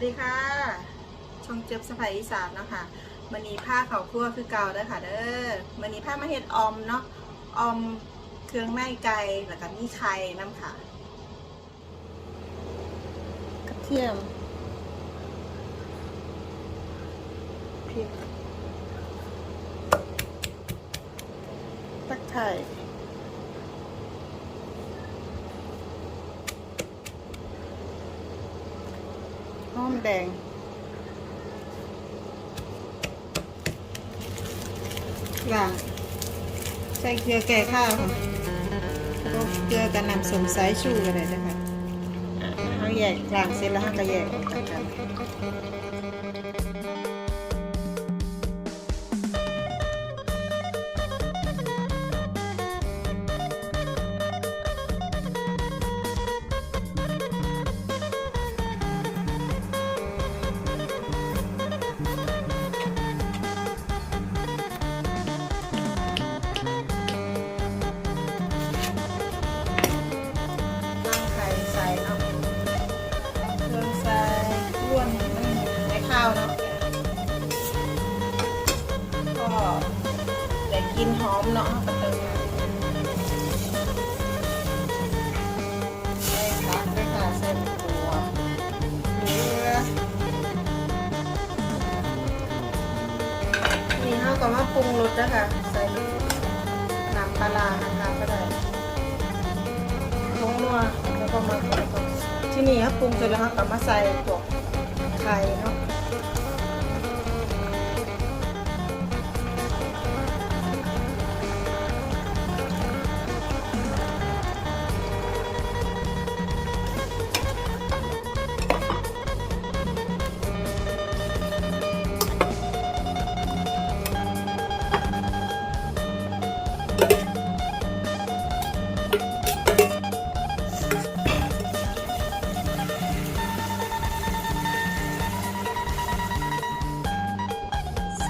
วัสดีค่ะช่องเจ็บสไปอีสานเนาะค่ะมันนี้ผ้าเขาวคั่วคือเก่าเด้อค่ะเด้อมันนี้ผ้ามาเฮ็ดออมเนาะออมเครื่องในไก่แล้วก็มีไข่น้ำค่ะ กระเทียมพริกตะไคร้ อมแดง ล่างใส่เกลือแก่ข้าวค่ะก็เกลือกับน้ำส้มสายชูกันเลยนะคะเขาแยกกลางเสร็จแล้วเขาก็แยกออกจากกัน กลินหอมเนาะเขาก็เติมใส่ผักด้วยค่ะใส่ตัวเกลือนี่เขาก็มาปรุงรสนะคะใส่น้ำปลาร้านะคะก็ได้ลงนัวแล้วก็มาที่นี่ครับปรุงเสร็จแล้วครับกลับมาใส่พวกไข่เนาะ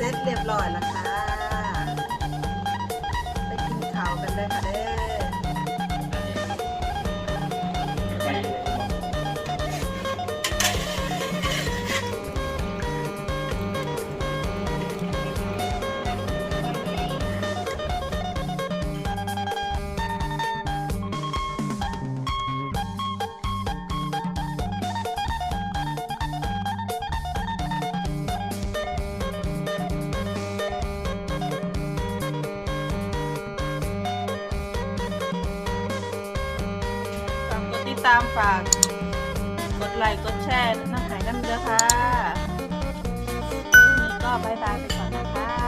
เสร็จเรียบร้อยแล้วค่ะ ไปกินข้าวกันเลยค่ะเด้ ตามฝาก กดไลค์กดแชร์นะคะให้กันเด้อค่ะนี่ก็บายบายไปก่อนนะคะ